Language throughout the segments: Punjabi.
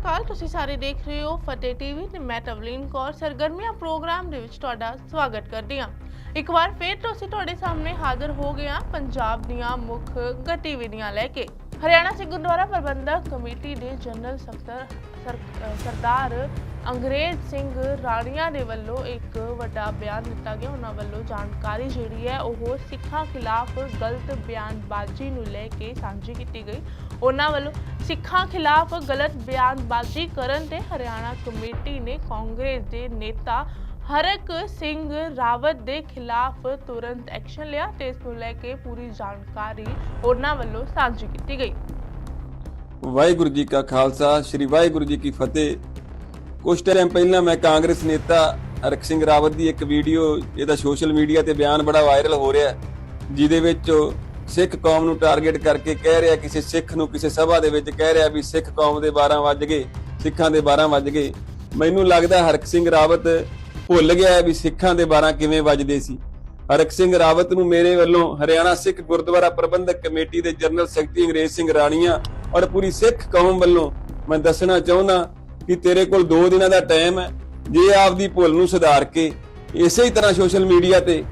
ਅਕਾਲ, ਤੁਸੀਂ ਸਾਰੇ ਦੇਖ ਰਹੇ ਹੋ ਫਤਿਹ ਟੀਵੀ ਤੇ ਮੈਂ ਤਵਲੀਨ ਕੌਰ, ਸਰਗਰਮੀਆਂ ਪ੍ਰੋਗਰਾਮ ਦੇ ਵਿੱਚ ਤੁਹਾਡਾ ਸਵਾਗਤ ਕਰਦੀ ਹਾਂ। ਇੱਕ ਵਾਰ ਫੇਰ ਤੋਂ ਅਸੀਂ ਤੁਹਾਡੇ ਸਾਹਮਣੇ ਹਾਜ਼ਰ ਹੋ ਗਏ ਹਾਂ ਪੰਜਾਬ ਦੀਆਂ ਮੁੱਖ ਗਤੀਵਿਧੀਆਂ ਲੈ ਕੇ। ਹਰਿਆਣਾ ਸਿੱਖ ਗੁਰਦੁਆਰਾ ਪ੍ਰਬੰਧਕ ਕਮੇਟੀ ਦੇ ਜਨਰਲ ਸਕੱਤਰ ਸਰਦਾਰ ਅੰਗਰੇਜ਼ ਸਿੰਘ ਰਾਣੀਆਂ ਦੇ ਵੱਲੋਂ ਇੱਕ ਵੱਡਾ ਬਿਆਨ ਦਿੱਤਾ ਗਿਆ। ਉਹਨਾਂ ਵੱਲੋਂ ਜਾਣਕਾਰੀ ਜਿਹੜੀ ਹੈ, ਉਹ ਸਿੱਖਾਂ ਖਿਲਾਫ ਗਲਤ ਬਿਆਨਬਾਜ਼ੀ ਨੂੰ ਲੈ ਕੇ ਸਾਂਝੀ ਕੀਤੀ ਗਈ। ਉਹਨਾਂ ਵੱਲੋਂ ਸਿੱਖਾਂ ਖਿਲਾਫ ਗਲਤ ਬਿਆਨਬਾਜ਼ੀ ਕਰਨ ਤੇ ਹਰਿਆਣਾ ਕਮੇਟੀ ਨੇ ਕਾਂਗਰਸ ਦੇ ਨੇਤਾ ਹਰਕ ਸਿੰਘ ਰਾਵਤ ਦੇ ਖਿਲਾਫ ਤੁਰੰਤ ਐਕਸ਼ਨ ਲਿਆ ਤੇ ਇਸ ਨੂੰ ਲੈ ਕੇ ਪੂਰੀ ਜਾਣਕਾਰੀ ਉਹਨਾਂ ਵੱਲੋਂ ਸਾਂਝੀ ਕੀਤੀ ਗਈ। ਵਾਹਿਗੁਰੂ ਜੀ ਕਾ ਖਾਲਸਾ, ਸ੍ਰੀ ਵਾਹਿਗੁਰੂ ਜੀ ਕੀ ਫਤਿਹ। ਕੁਝ ਟਾਈਮ ਪਹਿਲਾਂ ਮੈਂ ਕਾਂਗਰਸ ਨੇਤਾ ਹਰਕ ਸਿੰਘ ਰਾਵਤ ਦੀ ਇੱਕ ਵੀਡੀਓ, ਇਹਦਾ ਸੋਸ਼ਲ ਮੀਡੀਆ ਤੇ ਬਿਆਨ ਬੜਾ ਵਾਇਰਲ ਹੋ ਰਿਹਾ ਜਿਹਦੇ ਵਿੱਚ ਸਿੱਖ ਕੌਮ ਨੂੰ ਟਾਰਗੇਟ ਕਰਕੇ ਕਹਿ ਰਿਹਾ ਕਿਸੇ ਸਿੱਖ ਨੂੰ ਕਿਸੇ ਸਭਾ ਦੇ ਵਿੱਚ ਕਹਿ ਰਿਹਾ ਵੀ ਸਿੱਖ ਕੌਮ ਦੇ 12 ਵੱਜ ਗਏ, ਸਿੱਖਾਂ ਦੇ 12 ਵੱਜ ਗਏ। ਮੈਨੂੰ ਲੱਗਦਾ ਹਰਕ ਸਿੰਘ ਰਾਵਤ ਭੁੱਲ ਗਿਆ ਵੀ ਸਿੱਖਾਂ ਦੇ 12 ਕਿਵੇਂ ਵੱਜਦੇ ਸੀ। ਹਰਕ ਸਿੰਘ ਰਾਵਤ ਨੂੰ ਮੇਰੇ ਵੱਲੋਂ ਹਰਿਆਣਾ ਸਿੱਖ ਗੁਰਦੁਆਰਾ ਪ੍ਰਬੰਧਕ ਕਮੇਟੀ ਦੇ ਜਨਰਲ ਸੈਕਟਰੀ ਅੰਗਰੇਜ਼ ਸਿੰਘ ਰਾਣੀਆਂ ਔਰ ਪੂਰੀ ਸਿੱਖ ਕੌਮ ਵੱਲੋਂ ਮੈਂ ਦੱਸਣਾ ਚਾਹੁੰਦਾ ਕਿ ਤੇਰੇ ਕੋਲ 2 ਦਿਨਾਂ ਦਾ ਟਾਈਮ ਹੈ। ਜੇ ਆਪਦੀ ਭੁੱਲ ਨੂੰ ਸੁਧਾਰ ਕੇ ਇਸੇ ਹੀ ਤਰ੍ਹਾਂ ਸੋਸ਼ਲ ਮੀਡੀਆ ਤੇ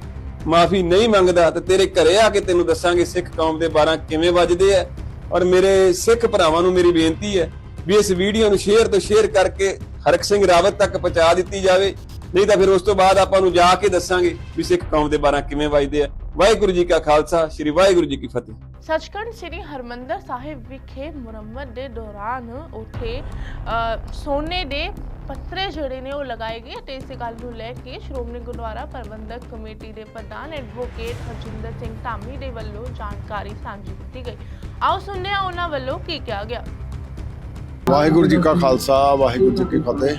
ਮਾਫੀ ਨਹੀਂ ਮੰਗਦਾ, ਤਾਂ ਤੇਰੇ ਘਰੇ ਆ ਕੇ ਤੈਨੂੰ ਦੱਸਾਂਗੇ ਸਿੱਖ ਕੌਮ ਦੇ 12 ਕਿਵੇਂ ਵੱਜਦੇ ਆ ਔਰ ਮੇਰੇ ਸਿੱਖ ਭਰਾਵਾਂ ਨੂੰ ਮੇਰੀ ਬੇਨਤੀ ਹੈ ਵੀ ਇਸ ਵੀਡੀਓ ਨੂੰ ਸ਼ੇਅਰ ਤੋਂ ਸ਼ੇਅਰ ਕਰਕੇ ਹਰਕ ਸਿੰਘ ਰਾਵਤ ਤੱਕ ਪਹੁੰਚਾ ਦਿੱਤੀ ਜਾਵੇ। ਨਹੀਂ ਤਾਂ ਫਿਰ ਉਸ ਤੋਂ ਬਾਅਦ ਆਪਾਂ ਨੂੰ ਜਾ ਕੇ ਦੱਸਾਂਗੇ ਵੀ ਸਿੱਖ ਕੌਮ ਦੇ 12 ਕਿਵੇਂ ਵੱਜਦੇ ਆ। ਵਾਹਿਗੁਰੂ ਜੀ ਕਾ ਖਾਲਸਾ ਸ੍ਰੀ ਵਾਹਿਗੁਰੂ ਜੀ ਕੀ ਫਤਿਹ। ਸੱਚਖੰਡ ਸ੍ਰੀ ਹਰਮੰਦਰ ਸਾਹਿਬ ਵਿਖੇ ਮੁਰੰਮਤ ਦੇ ਦੌਰਾਨ ਉੱਥੇ ਸੋਨੇ ਦੇ ਪੱਤਰੇ ਜਿਹੜੇ ਨੇ ਉਹ ਲਗਾਏ ਗਏ ਤੇ ਇਸੇ ਗੱਲ ਨੂੰ ਲੈ ਕੇ ਸ਼੍ਰੋਮਣੀ ਗੁਰਦੁਆਰਾ ਪ੍ਰਬੰਧਕ ਕਮੇਟੀ ਦੇ ਪ੍ਰਧਾਨ ਐਡਵੋਕੇਟ ਹਰਜਿੰਦਰ ਸਿੰਘ ਧਾਮੀ ਦੇ ਵੱਲੋਂ ਜਾਣਕਾਰੀ ਸਾਂਝੀ ਕੀਤੀ ਗਈ। ਆਓ ਸੁਣਦੇ ਹਾਂ ਉਹਨਾਂ ਵੱਲੋਂ ਕੀ ਕਿਹਾ ਗਿਆ। ਵਾਹਿਗੁਰੂ ਜੀ ਕਾ ਖਾਲਸਾ ਵਾਹਿਗੁਰੂ ਜੀ ਕੀ ਫਤਿਹ।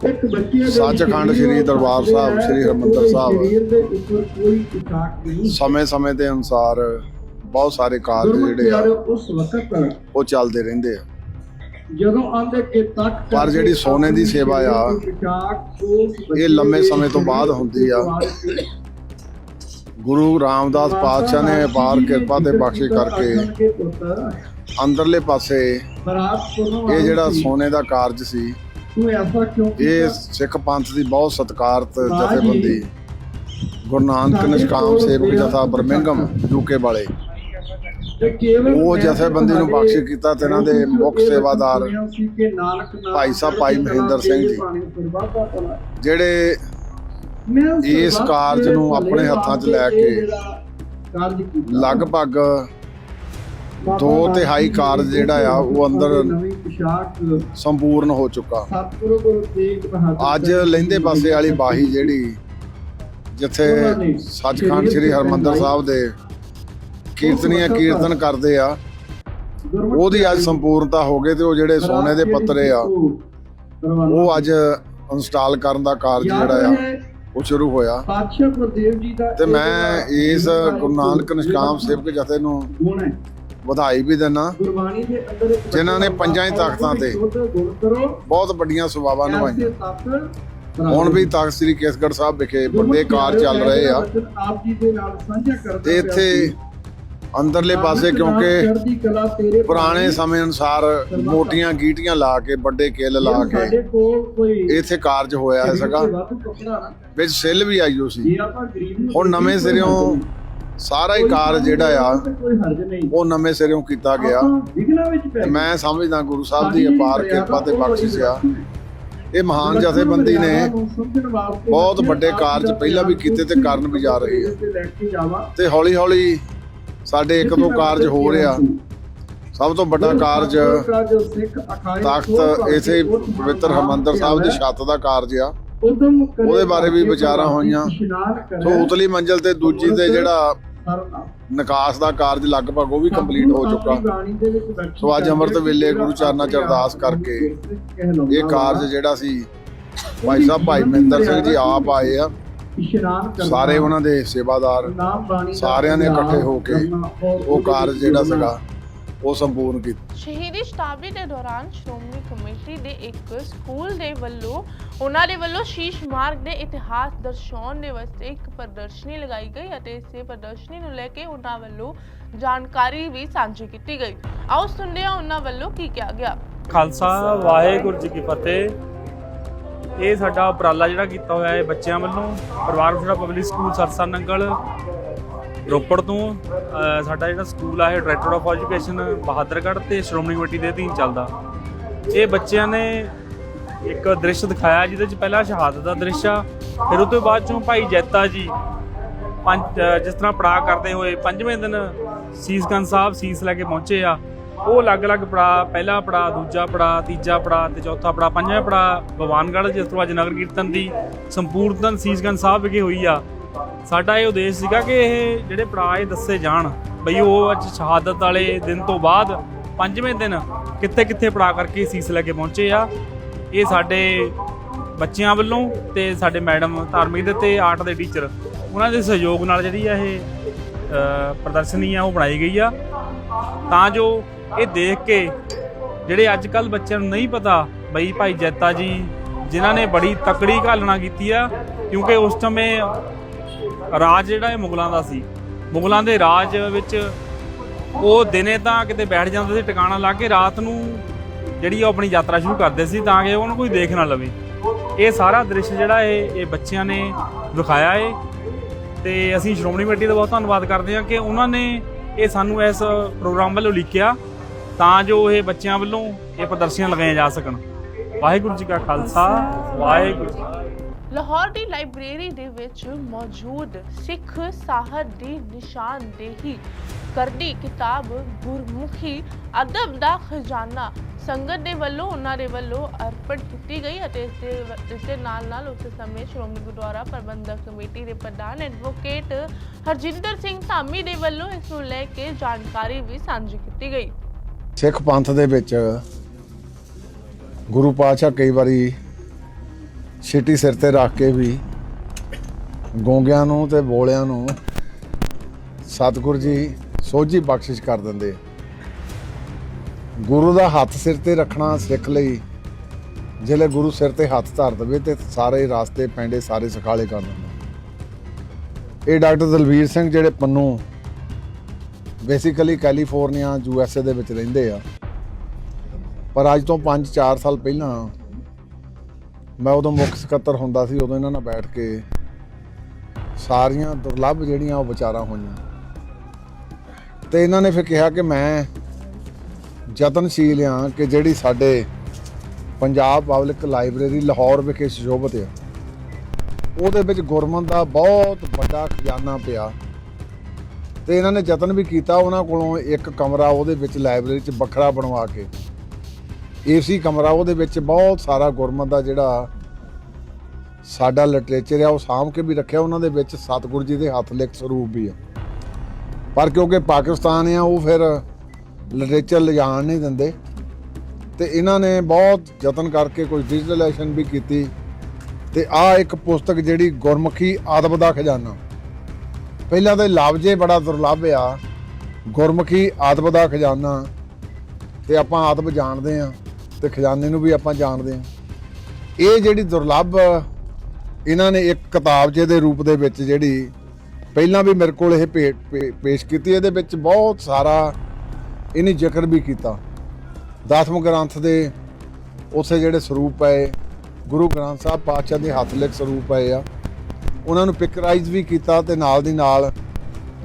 ਸੱਚਖੰਡ ਸ੍ਰੀ ਦਰਬਾਰ ਸਾਹਿਬ ਸ੍ਰੀ ਹਰਮੰਦਰ ਸਾਹਿਬ। ਸਮੇਂ-ਸਮੇਂ ਦੇ ਅਨੁਸਾਰ ਬਹੁਤ ਸਾਰੇ ਕਾਰਜ ਜਿਹੜੇ ਆ ਉਹ ਚੱਲਦੇ ਰਹਿੰਦੇ ਆ। ਜਦੋਂ ਆਂਦੇ ਕਿ ਤੱਕ ਪਰ ਜਿਹੜੀ ਸੋਨੇ ਦੀ ਸੇਵਾ ਆ, ਇਹ ਲੰਮੇ ਸਮੇਂ ਤੋਂ ਬਾਅਦ ਹੁੰਦੀ ਆ। ਗੁਰੂ ਰਾਮਦਾਸ ਪਾਤਸ਼ਾਹ ਨੇ ਅਪਾਰ ਕਿਰਪਾ ਤੇ ਬਖਸ਼ਿਸ਼ ਕਰਕੇ ਅੰਦਰਲੇ ਪਾਸੇ ਇਹ ਜਿਹੜਾ ਸੋਨੇ ਦਾ ਕਾਰਜ ਸੀ ਤੂੰ ਐਸਾ ਕਿਉਂ ਇਹ ਸਿੱਖ ਪੰਥ ਦੀ ਬਹੁਤ ਸਤਿਕਾਰਤ ਜਥੇਬੰਦੀ ਗੁਰੂ ਨਾਨਕ ਨਿਸ਼ਕਾਮ ਸੇਵਕ ਜਥਾ ਬਰਮਿੰਗਮ ਯੂਕੇ ਵਾਲੇ। ਉਹ ਜਥੇਬੰਦੀ ਨੂੰ ਬਖਸ਼ਿਸ਼ ਕੀਤਾ ਤੇ ਇਹਨਾਂ ਦੇ ਮੁੱਖ ਸੇਵਾਦਾਰ ਭਾਈ ਸਾਹਿਬ ਭਾਈ ਮਹਿੰਦਰ ਸਿੰਘ ਜੀ। ਜਿਹੜੇ ਇਸ ਕਾਰਜ ਨੂੰ ਆਪਣੇ ਹੱਥਾਂ 'ਚ ਲੈ ਕੇ ਲਗਭਗ ਦੋ ਤਿਹਾਈ ਕਾਰਜ ਜਿਹੜਾ ਆ ਉਹ ਅੰਦਰ ਸੰਪੂਰਨ ਹੋ ਚੁੱਕਾ। ਅੱਜ ਲਹਿੰਦੇ ਪਾਸੇ ਵਾਲੀ ਬਾਹੀ ਜਿਹੜੀ ਜਿੱਥੇ ਸੱਚਖੰਡ ਸ੍ਰੀ ਹਰਮੰਦਰ ਸਾਹਿਬ ਦੇ ਕੀਰਤਨੀਆ ਕੀਰਤਨ ਕਰਦੇ ਆ। ਉਹਦੀ ਅੱਜ ਸੰਪੂਰਨਤਾ ਹੋ ਗਈ ਤੇ ਉਹ ਜਿਹੜੇ ਸੋਨੇ ਦੇ ਪੱਤਰੇ ਆ ਉਹ ਅੱਜ ਇੰਸਟਾਲ ਕਰਨ ਦਾ ਕਾਰਜ ਜਿਹੜਾ ਆ ਉਹ ਸ਼ੁਰੂ ਹੋਇਆ। ਪਾਤਸ਼ਾਹ ਗੁਰਦੇਵ ਜੀ ਦਾ ਤੇ ਮੈਂ ਇਸ ਗੁਰੂ ਨਾਨਕ ਨਿਸ਼ਕਾਮ ਸੇਵਕ ਜਥੇ ਨੂੰ ਵਧਾਈ ਵੀ ਦਿੰਦਾ ਗੁਰਬਾਣੀ ਦੇ ਅੰਦਰ ਇੱਕ ਜਿਨ੍ਹਾਂ ਨੇ ਪੰਜਾਂ ਹੀ ਤਖ਼ਤਾਂ ਤੇ। ਕਰੋ। ਬਹੁਤ ਵੱਡੀਆਂ ਸੇਵਾਵਾਂ ਨਿਭਾਈਆਂ। ਹੁਣ ਵੀ ਤਖਤ ਸ੍ਰੀ ਕੇਸਗੜ੍ਹ ਸਾਹਿਬ ਵਿਖੇ ਵੱਡੇ ਕਾਰਜ ਚੱਲ ਰਹੇ ਆ। ਤੇ ਇੱਥੇ ਅੰਦਰਲੇ ਪਾਸੇ ਕਿਉਂਕਿ ਪੁਰਾਣੇ ਸਮੇਂ ਅਨੁਸਾਰ ਮੋਟੀਆਂ ਗੀਟੀਆਂ ਲਾ ਕੇ ਵੱਡੇ ਕਿੱਲ ਲਾ ਕੇ ਇੱਥੇ ਕਾਰਜ ਹੋਇਆ ਹੈ ਸੀਗਾ ਵਿੱਚ ਸਿੱਲ ਵੀ ਆਈ ਹੋ ਸੀ। ਹੁਣ ਨਵੇਂ ਸਿਰਿਓਂ ਸਾਰਾ ਹੀ ਕਾਰਜ ਜਿਹੜਾ ਆ ਉਹ ਨਵੇਂ ਸਿਰਿਓਂ ਕੀਤਾ ਗਿਆ। ਮੈਂ ਸਮਝਦਾ ਗੁਰੂ ਸਾਹਿਬ ਦੀ ਅਪਾਰ ਕਿਰਪਾ ਤੇ ਬਖਸ਼ਿਸ਼ ਆ। ਇਹ ਮਹਾਨ ਜਥੇਬੰਦੀ ਨੇ ਬਹੁਤ ਵੱਡੇ ਕਾਰਜ ਪਹਿਲਾਂ ਵੀ ਕੀਤੇ ਤੇ ਕਰਨ ਵੀ ਜਾ ਰਹੀ ਹੈ। ਜਾਵਾਂ। ਤੇ ਹੌਲੀ ਹੌਲੀ ਸਾਡੇ ਇੱਕ ਦੋ ਕਾਰਜ ਹੋ ਰਿਹਾ। ਸਭ ਤੋਂ ਵੱਡਾ ਕਾਰਜ ਤਖਤ ਇਥੇ ਪਵਿੱਤਰ ਹਰਮੰਦਰ ਸਾਹਿਬ ਦੀ ਛੱਤ ਦਾ ਕਾਰਜ ਆ। ਉਹਦੇ ਬਾਰੇ ਵੀ ਵਿਚਾਰਾਂ ਹੋਈਆਂ। ਸੋ ਉਤਲੀ ਮੰਜ਼ਲ ਤੇ ਦੂਜੀ ਤੇ ਜਿਹੜਾ ਨਿਕਾਸ ਦਾ ਕਾਰਜ ਲਗਭਗ ਉਹ ਵੀ ਕੰਪਲੀਟ ਹੋ ਚੁੱਕਾ। ਸੋ ਅੱਜ ਅੰਮ੍ਰਿਤ ਵੇਲੇ ਗੁਰੂ ਚਰਨਾਂ ਚ ਅਰਦਾਸ ਕਰਕੇ ਇਹ ਕਾਰਜ ਜਿਹੜਾ ਸੀ ਭਾਈ ਸਾਹਿਬ ਭਾਈ ਮਹਿੰਦਰ ਸਿੰਘ ਜੀ ਆਪ ਆਏ ਆ। ਸਾਰੇ ਉਹਨਾਂ ਦੇ ਸੇਵਾਦਾਰ ਸਾਰਿਆਂ ਨੇ ਇਕੱਠੇ ਹੋ ਕੇ ਉਹ ਕਾਰਜ ਜਿਹੜਾ ਸੀਗਾ। ਉਹ ਸੰਪੂਰਨ ਕੀਤੀ। ਸ਼ਹੀਦੀ ਸ਼ਤਾਬਦੀ ਦੇ ਦੌਰਾਨ ਸ਼੍ਰੋਮਣੀ ਕਮੇਟੀ ਦੇ ਇੱਕ ਸਕੂਲ ਦੇ ਵੱਲੋਂ ਉਹਨਾਂ ਦੇ ਵੱਲੋਂ ਸ਼ੀਸ਼ ਮਾਰਗ ਦੇ ਇਤਿਹਾਸ ਦਰਸਾਉਣ ਦੇ ਵਾਸਤੇ ਇੱਕ ਪ੍ਰਦਰਸ਼ਨੀ ਲਗਾਈ ਗਈ ਅਤੇ ਇਸੇ ਪ੍ਰਦਰਸ਼ਨੀ ਨੂੰ ਲੈ ਕੇ ਉਹਨਾਂ ਵੱਲੋਂ ਜਾਣਕਾਰੀ ਵੀ ਸਾਂਝੀ ਕੀਤੀ ਗਈ। ਆਓ ਸੁਣਦੇ ਹਾਂ ਉਹਨਾਂ ਵੱਲੋਂ ਕੀ ਕਿਹਾ ਗਿਆ। ਖਾਲਸਾ ਵਾਹਿਗੁਰੂ ਜੀ ਕੀ ਫਤਿਹ। ਇਹ ਸਾਡਾ ਉਪਰਾਲਾ ਜਿਹੜਾ ਕੀਤਾ ਹੋਇਆ ਹੈ ਬੱਚਿਆਂ ਵੱਲੋਂ ਪਰਿਵਾਰ ਵਿਛੜਾ ਪਬਲਿਕ ਸਕੂਲ ਸਰਸਾ ਨੰਗਲ ਰੋਪੜ ਤੋਂ ਸਾਡਾ ਜਿਹੜਾ ਸਕੂਲ ਆ, ਇਹ ਡਾਇਰੈਕਟਰ ਆਫ ਐਜੂਕੇਸ਼ਨ ਬਹਾਦਰਗੜ੍ਹ ਤੇ ਸ਼੍ਰੋਮਣੀ ਕਮੇਟੀ ਦੇ ਅਧੀਨ ਚੱਲਦਾ। ਇਹ ਬੱਚਿਆਂ ਨੇ ਇੱਕ ਦ੍ਰਿਸ਼ ਦਿਖਾਇਆ, ਜਿਹਦੇ ਚ ਪਹਿਲਾ ਸ਼ਹਾਦਤ ਦਾ ਦ੍ਰਿਸ਼ ਆ, ਫਿਰ ਉਹ ਤੋਂ ਬਾਅਦ ਚੋਂ ਭਾਈ ਜੈਤਾ ਜੀ ਪੰਜ ਜਿਸ ਤਰ੍ਹਾਂ ਪੜਾਅ ਕਰਦੇ ਹੋਏ ਪੰਜਵੇਂ ਦਿਨ ਸੀਸਗੰਜ ਸਾਹਿਬ ਸੀਸ ਲੈ ਕੇ ਪਹੁੰਚੇ ਆ। ਉਹ ਅਲੱਗ-ਅਲੱਗ ਪੜਾਅ, ਪਹਿਲਾ ਪੜਾਅ, ਦੂਜਾ ਪੜਾਅ, ਤੀਜਾ ਪੜਾਅ ਤੇ ਚੌਥਾ ਪੜਾਅ, ਪੰਜਵਾਂ ਪੜਾਅ ਭਗਵਾਨਗੜ੍ਹ, ਜਿਸ ਤੋਂ ਅੱਜ ਨਗਰ ਕੀਰਤਨ ਦੀ ਸੰਪੂਰਨਤਾ ਸੀਸਗੰਜ ਸਾਹਿਬ ਵਿਖੇ ਹੋਈ ਆ। ਸਾਡਾ ਇਹ ਉਦੇਸ਼ ਸੀਗਾ ਕਿ ਇਹ ਜਿਹੜੇ ਪੜਾਅ ਇਹ ਦੱਸੇ ਜਾਣ ਬਈ ਉਹ ਅੱਜ ਸ਼ਹਾਦਤ ਵਾਲੇ ਦਿਨ ਤੋਂ ਬਾਅਦ ਪੰਜਵੇਂ ਦਿਨ ਕਿੱਥੇ-ਕਿੱਥੇ ਪੜਾਅ ਕਰਕੇ ਸੀਸ ਲੈ ਕੇ ਪਹੁੰਚੇ ਆ। ਇਹ ਸਾਡੇ ਬੱਚਿਆਂ ਵੱਲੋਂ ਤੇ ਸਾਡੇ ਮੈਡਮ ਧਾਰਮਿਕ ਦੇ ਤੇ ਆਰਟ ਦੇ ਟੀਚਰ, ਉਹਨਾਂ ਦੇ ਸਹਿਯੋਗ ਨਾਲ ਜਿਹੜੀ ਆ ਇਹ ਪ੍ਰਦਰਸ਼ਨੀ ਆ ਉਹ ਬਣਾਈ ਗਈ ਆ। ਤਾਂ ਜੋ ਇਹ ਦੇਖ ਕੇ ਜਿਹੜੇ ਅੱਜ ਕੱਲ ਬੱਚਿਆਂ ਨੂੰ ਨਹੀਂ ਪਤਾ ਬਈ ਭਾਈ ਜੈਤਾ ਜੀ, ਜਿਨ੍ਹਾਂ ਨੇ ਬੜੀ ਤਕੜੀ ਘਾਲਣਾ ਕੀਤੀ ਆ, ਕਿਉਂਕਿ ਉਸ ਸਮੇਂ ਰਾਜ ਜਿਹੜਾ ਇਹ ਮੁਗਲਾਂ ਦਾ ਸੀ। ਮੁਗਲਾਂ ਦੇ ਰਾਜ ਵਿੱਚ ਉਹ ਦਿਨੇ ਤਾਂ ਕਿਤੇ ਬੈਠ ਜਾਂਦੇ ਸੀ, ਟਿਕਾਣਾ ਲਾ ਕੇ ਰਾਤ ਨੂੰ ਜਿਹੜੀ ਉਹ ਆਪਣੀ ਯਾਤਰਾ ਸ਼ੁਰੂ ਕਰਦੇ ਸੀ ਤਾਂ ਕਿ ਉਹਨੂੰ ਕੋਈ ਦੇਖ ਨਾ ਲਵੇ। ਇਹ ਸਾਰਾ ਦ੍ਰਿਸ਼ ਜਿਹੜਾ ਇਹ ਇਹ ਬੱਚਿਆਂ ਨੇ ਵਿਖਾਇਆ ਏ। ਤੇ ਅਸੀਂ ਸ਼੍ਰੋਮਣੀ ਕਮੇਟੀ ਦਾ ਬਹੁਤ ਧੰਨਵਾਦ ਕਰਦੇ ਹਾਂ ਕਿ ਉਹਨਾਂ ਨੇ ਇਹ ਸਾਨੂੰ ਇਸ ਪ੍ਰੋਗਰਾਮ ਵੱਲੋਂ ਲਿਖਿਆ ਤਾਂ ਜੋ ਇਹ ਬੱਚਿਆਂ ਵੱਲੋਂ ਇਹ ਪ੍ਰਦਰਸ਼ਨੀਆਂ ਲਗਾਈਆਂ ਜਾ ਸਕਣ। ਵਾਹਿਗੁਰੂ ਜੀ ਕਾ ਖਾਲਸਾ, ਵਾਹਿਗੁਰੂ ਜੀ ਲਾਹੌਰ ਦੀ ਲਾਇਬ੍ਰੇਰੀ ਦੇ ਵਿੱਚ ਮੌਜੂਦ ਸਿੱਖ ਸਾਹਿਤ ਦੀ ਨਿਸ਼ਾਨਦੇਹੀ ਕਰਦੀ ਕਿਤਾਬ ਗੁਰਮੁਖੀ ਅਦਬ ਦਾ ਖਜ਼ਾਨਾ। ਸੰਗਤ ਦੇ ਵੱਲੋਂ ਉਹਨਾਂ ਦੇ ਵੱਲੋਂ ਅਰਪਣ ਕੀਤੀ ਗਈ ਅਤੇ ਇਸ ਦੇ ਇਸ ਦੇ ਨਾਲ ਨਾਲ ਉਸ ਸਮੇਂ ਸ਼੍ਰੋਮਣੀ ਗੁਰਦੁਆਰਾ ਪ੍ਰਬੰਧਕ ਕਮੇਟੀ ਦੇ ਪ੍ਰਧਾਨ ਐਡਵੋਕੇਟ ਹਰਜਿੰਦਰ ਸਿੰਘ ਧਾਮੀ ਦੇ ਵੱਲੋਂ ਇਸ ਨੂੰ ਲੈ ਕੇ ਜਾਣਕਾਰੀ ਵੀ ਸਾਂਝੀ ਕੀਤੀ ਗਈ। ਸਿੱਖ ਪੰਥ ਦੇ ਵਿੱਚ ਗੁਰੂ ਪਾਤਸ਼ਾਹ ਕਈ ਵਾਰੀ ਛਿੱਟੀ ਸਿਰ ਤੇ ਰੱਖ ਕੇ ਵੀ ਗੋਂਗਿਆਂ ਨੂੰ ਤੇ ਬੋਲਿਆਂ ਨੂੰ ਸਤਿਗੁਰ ਜੀ ਸੋਝੀ ਬਖਸ਼ਿਸ਼ ਕਰ ਦਿੰਦੇ ਗੁਰੂ ਦਾ ਹੱਥ ਸਿਰ ਤੇ ਰੱਖਣਾ ਸਿੱਖ ਲਈ। ਜਿਹੜੇ ਗੁਰੂ ਸਿਰ ਤੇ ਹੱਥ ਧਰ ਦਵੇ ਤੇ ਸਾਰੇ ਰਾਸਤੇ, ਪੈਂਡੇ ਸਾਰੇ ਸਖਾਲੇ ਕਰ ਦਿੰਦਾ ਇਹ ਡਾਕਟਰ ਦਲਵੀਰ ਸਿੰਘ ਜਿਹੜੇ Pannu basically California, U S A ਦੇ ਵਿੱਚ ਰਹਿੰਦੇ ਆ। ਪਰ ਅੱਜ ਤੋਂ 5-4 ਸਾਲ ਪਹਿਲਾਂ ਮੈਂ ਉਦੋਂ ਮੁੱਖ ਸਕੱਤਰ ਹੁੰਦਾ ਸੀ, ਉਦੋਂ ਇਹਨਾਂ ਨਾਲ ਬੈਠ ਕੇ ਸਾਰੀਆਂ ਦੁਰਲੱਭ ਜਿਹੜੀਆਂ ਉਹ ਵਿਚਾਰਾਂ ਹੋਈਆਂ। ਤੇ ਇਹਨਾਂ ਨੇ ਫਿਰ ਕਿਹਾ ਕਿ ਮੈਂ ਯਤਨਸ਼ੀਲ ਆ ਕਿ ਜਿਹੜੀ ਸਾਡੇ ਪੰਜਾਬ ਪਬਲਿਕ ਲਾਇਬ੍ਰੇਰੀ ਲਾਹੌਰ ਵਿਖੇ ਸੁਸ਼ੋਭਿਤ ਆ। ਉਹਦੇ ਵਿੱਚ ਗੁਰਮਨ ਦਾ ਬਹੁਤ ਵੱਡਾ ਖਜ਼ਾਨਾ ਪਿਆ। ਤੇ ਇਹਨਾਂ ਨੇ ਯਤਨ ਵੀ ਕੀਤਾ ਉਹਨਾਂ ਕੋਲੋਂ ਇੱਕ ਕਮਰਾ ਉਹਦੇ ਵਿੱਚ ਲਾਇਬ੍ਰੇਰੀ 'ਚ ਵੱਖਰਾ ਬਣਵਾ ਕੇ। ਏਸੀ ਕਮਰਾ, ਉਹਦੇ ਵਿੱਚ ਬਹੁਤ ਸਾਰਾ ਗੁਰਮਤ ਦਾ ਜਿਹੜਾ ਸਾਡਾ ਲਿਟਰੇਚਰ ਆ, ਉਹ ਸਾਂਭ ਕੇ ਵੀ ਰੱਖਿਆ, ਉਹਨਾਂ ਦੇ ਵਿੱਚ ਸਤਿਗੁਰੂ ਜੀ ਦੇ ਹੱਥ ਲਿਖ ਸਰੂਪ ਵੀ ਆ। ਪਰ ਕਿਉਂਕਿ ਪਾਕਿਸਤਾਨ ਆ, ਉਹ ਫਿਰ ਲਿਟਰੇਚਰ ਲਿਜਾਣ ਨਹੀਂ ਦਿੰਦੇ। ਤੇ ਇਹਨਾਂ ਨੇ ਬਹੁਤ ਯਤਨ ਕਰਕੇ ਕੁਝ ਡਿਜੀਟਲਾਈਜੇਸ਼ਨ ਵੀ ਕੀਤੀ। ਤੇ ਆ ਇੱਕ ਪੁਸਤਕ ਜਿਹੜੀ ਗੁਰਮੁਖੀ ਆਦਬ ਦਾ ਖਜ਼ਾਨਾ। ਪਹਿਲਾਂ ਤਾਂ ਇਹ ਲਫ਼ਜ਼ੇ ਬੜਾ ਦੁਰਲੱਭ ਆ, ਗੁਰਮੁਖੀ ਆਦਬ ਦਾ ਖਜ਼ਾਨਾ। ਤੇ ਆਪਾਂ ਆਦਬ ਜਾਣਦੇ ਆ। ਤੇ ਖਜ਼ਾਨੇ ਨੂੰ ਵੀ ਆਪਾਂ ਜਾਣਦੇ ਹਾਂ। ਇਹ ਜਿਹੜੀ ਦੁਰਲੱਭ, ਇਹਨਾਂ ਨੇ ਇੱਕ ਕਿਤਾਬ ਜੇ ਦੇ ਰੂਪ ਦੇ ਵਿੱਚ ਜਿਹੜੀ ਪਹਿਲਾਂ ਵੀ ਮੇਰੇ ਕੋਲ ਇਹ ਭੇ- ਭੇ- ਪੇਸ਼ ਕੀਤੀ, ਇਹਦੇ ਵਿੱਚ ਬਹੁਤ ਸਾਰਾ ਇਹਨੇ ਜ਼ਿਕਰ ਵੀ ਕੀਤਾ। ਦਸਮ ਗ੍ਰੰਥ ਦੇ ਉਸੇ ਜਿਹੜੇ ਸਰੂਪ ਆਏ ਗੁਰੂ ਗ੍ਰੰਥ ਸਾਹਿਬ ਪਾਤਸ਼ਾਹ ਦੇ ਹੱਥ ਲਿਖ ਸਰੂਪ ਆਏ ਆ। ਉਹਨਾਂ ਨੂੰ ਪਿਕਰਾਈਜ਼ ਵੀ ਕੀਤਾ ਤੇ ਨਾਲ ਦੀ ਨਾਲ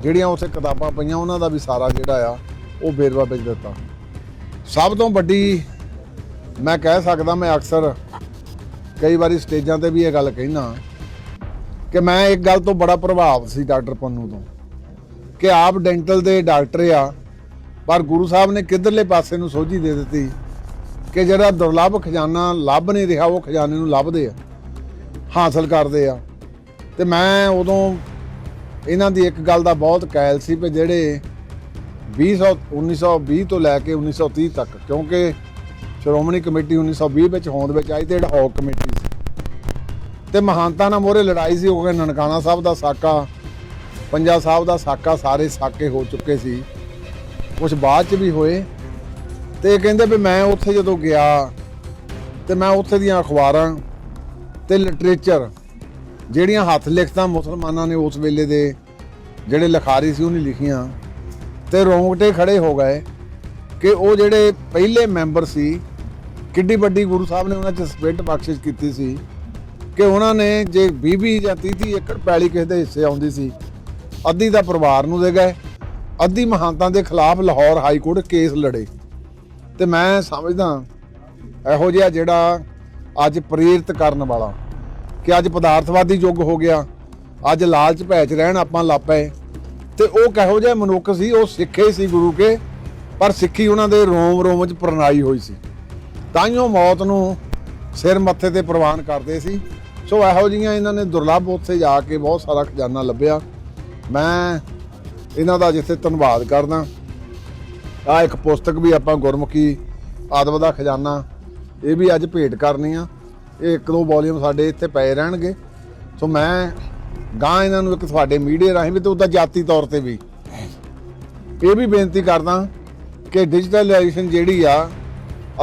ਜਿਹੜੀਆਂ ਉਸੇ ਕਿਤਾਬਾਂ ਪਈਆਂ, ਉਹਨਾਂ ਦਾ ਵੀ ਸਾਰਾ ਜਿਹੜਾ ਆ, ਉਹ ਵੇਰਵਾ ਵਿੱਚ ਦਿੱਤਾ। ਸਭ ਤੋਂ ਵੱਡੀ ਮੈਂ ਕਹਿ ਸਕਦਾ ਮੈਂ ਅਕਸਰ ਕਈ ਵਾਰੀ ਸਟੇਜਾਂ ਤੇ ਵੀ ਇਹ ਗੱਲ ਕਹਿਣਾ ਕਿ ਮੈਂ ਇੱਕ ਗੱਲ ਤੋਂ ਬੜਾ ਪ੍ਰਭਾਵ ਸੀ ਡਾਕਟਰ ਪੰਨੂ ਤੋਂ ਕਿ ਆਪ ਡੈਂਟਲ ਦੇ ਡਾਕਟਰ ਆ, ਪਰ ਗੁਰੂ ਸਾਹਿਬ ਨੇ ਕਿੱਧਰਲੇ ਪਾਸੇ ਨੂੰ ਸੋਝੀ ਦੇ ਦਿੱਤੀ ਕਿ ਜਿਹੜਾ ਦੁਰਲੱਭ ਖਜ਼ਾਨਾ ਲੱਭ ਨਹੀਂ ਰਿਹਾ, ਉਹ ਖਜ਼ਾਨੇ ਨੂੰ ਲੱਭਦੇ ਆ, ਹਾਸਲ ਕਰਦੇ ਆ। ਤੇ ਮੈਂ ਉਦੋਂ ਇਹਨਾਂ ਦੀ ਇੱਕ ਗੱਲ ਦਾ ਬਹੁਤ ਕਾਇਲ ਸੀ ਕਿ ਜਿਹੜੇ 20 1920 ਤੋਂ ਲੈ ਕੇ 1930 ਤੱਕ, ਕਿਉਂਕਿ ਸ਼੍ਰੋਮਣੀ ਕਮੇਟੀ 1920 ਵਿੱਚ ਹੋਂਦ ਵਿੱਚ ਆਈ ਤੇ ਹੌਕ ਕਮੇਟੀ ਸੀ। ਤੇ ਮਹਾਨਤਾ ਨਾਲ ਮੋਰੇ ਲੜਾਈ ਸੀ ਉਹ ਗਏ ਨਨਕਾਣਾ ਸਾਹਿਬ ਦਾ ਸਾਕਾ, ਪੰਜਾ ਸਾਹਿਬ ਦਾ ਸਾਕਾ, ਸਾਰੇ ਸਾਕੇ ਹੋ ਚੁੱਕੇ ਸੀ। ਕੁਝ ਬਾਅਦ ਚ ਵੀ ਹੋਏ। ਤੇ ਇਹ ਕਹਿੰਦੇ ਵੀ ਮੈਂ ਉੱਥੇ ਜਦੋਂ ਗਿਆ, ਤੇ ਮੈਂ ਉੱਥੇ ਦੀਆਂ ਅਖਬਾਰਾਂ ਤੇ ਲਿਟਰੇਚਰ, ਜਿਹੜੀਆਂ ਹੱਥ ਲਿਖਤਾਂ ਮੁਸਲਮਾਨਾਂ ਨੇ ਉਸ ਵੇਲੇ ਦੇ ਜਿਹੜੇ ਲਿਖਾਰੀ ਸੀ ਉਹਨੇ ਲਿਖੀਆਂ। ਤੇ ਰੋਂਗਟੇ ਖੜੇ ਹੋ ਗਏ ਕਿ ਉਹ ਜਿਹੜੇ ਪਹਿਲੇ ਮੈਂਬਰ ਸੀ ਕਿੱਡੀ ਵੱਡੀ ਗੁਰੂ ਸਾਹਿਬ ਨੇ ਉਹਨਾਂ 'ਚ ਸਪਿਰਟ ਬਖਸ਼ਿਸ਼ ਕੀਤੀ ਸੀ ਕਿ ਉਹਨਾਂ ਨੇ ਜੇ 20 ਜਾਂ 30 ਏਕੜ ਪੈਲੀ ਕਿਸੇ ਦੇ ਹਿੱਸੇ ਆਉਂਦੀ ਸੀ, ਅੱਧੀ ਦਾ ਪਰਿਵਾਰ ਨੂੰ ਦੇ ਗਏ, ਅੱਧੀ ਮਹਾਂਤਾਂ ਦੇ ਖਿਲਾਫ ਲਾਹੌਰ ਹਾਈ ਕੋਰਟ ਕੇਸ ਲੜੇ। ਤੇ ਮੈਂ ਸਮਝਦਾ ਇਹੋ ਜਿਹਾ ਜਿਹੜਾ ਅੱਜ ਪ੍ਰੇਰਿਤ ਕਰਨ ਵਾਲਾ ਕਿ ਅੱਜ ਪਦਾਰਥਵਾਦੀ ਯੁੱਗ ਹੋ ਗਿਆ, ਅੱਜ ਲਾਲਚ ਭੈ ਚ ਰਹਿਣ ਆਪਾਂ ਲੱਪੇ। ਤੇ ਉਹ ਕਹੋ ਜਿਹਾ ਮਨੁੱਖ ਸੀ, ਉਹ ਸਿੱਖੇ ਸੀ ਗੁਰੂ ਕੇ, ਪਰ ਸਿੱਖੀ ਉਹਨਾਂ ਦੇ ਰੋਮ ਰੋਮ ਚ ਪ੍ਰਣਾਈ ਹੋਈ ਸੀ। ਤਾਈਓ ਮੌਤ ਨੂੰ ਸਿਰ ਮੱਥੇ ਤੇ ਪ੍ਰਵਾਨ ਕਰਦੇ ਸੀ। ਸੋ ਇਹੋ ਜਿਹੀਆਂ ਇਹਨਾਂ ਨੇ ਦੁਰਲੱਭ ਉੱਥੇ ਜਾ ਕੇ ਬਹੁਤ ਸਾਰਾ ਖਜ਼ਾਨਾ ਲੱਭਿਆ। ਮੈਂ ਇਹਨਾਂ ਦਾ ਜਿੱਥੇ ਧੰਨਵਾਦ ਕਰਦਾ ਆ ਇੱਕ ਪੁਸਤਕ ਵੀ ਆਪਾਂ ਗੁਰਮੁਖੀ ਆਦਮ ਦਾ ਖਜ਼ਾਨਾ, ਇਹ ਵੀ ਅੱਜ ਭੇਟ ਕਰਨੀ ਆ। ਇਹ ਇੱਕ ਦੋ ਵੋਲੀਅਮ ਸਾਡੇ ਇੱਥੇ ਪਏ ਰਹਿਣਗੇ। ਸੋ ਮੈਂ ਗਾਂ ਇਹਨਾਂ ਨੂੰ ਇੱਕ ਤੁਹਾਡੇ ਮੀਡੀਆ ਰਾਹੀਂ ਵੀ ਤੇ ਉਹਦਾ ਜਾਤੀ ਤੌਰ ਤੇ ਵੀ। ਇਹ ਵੀ ਬੇਨਤੀ ਕਰਦਾ ਕਿ ਡਿਜੀਟਲਾਈਜੇਸ਼ਨ ਜਿਹੜੀ ਆ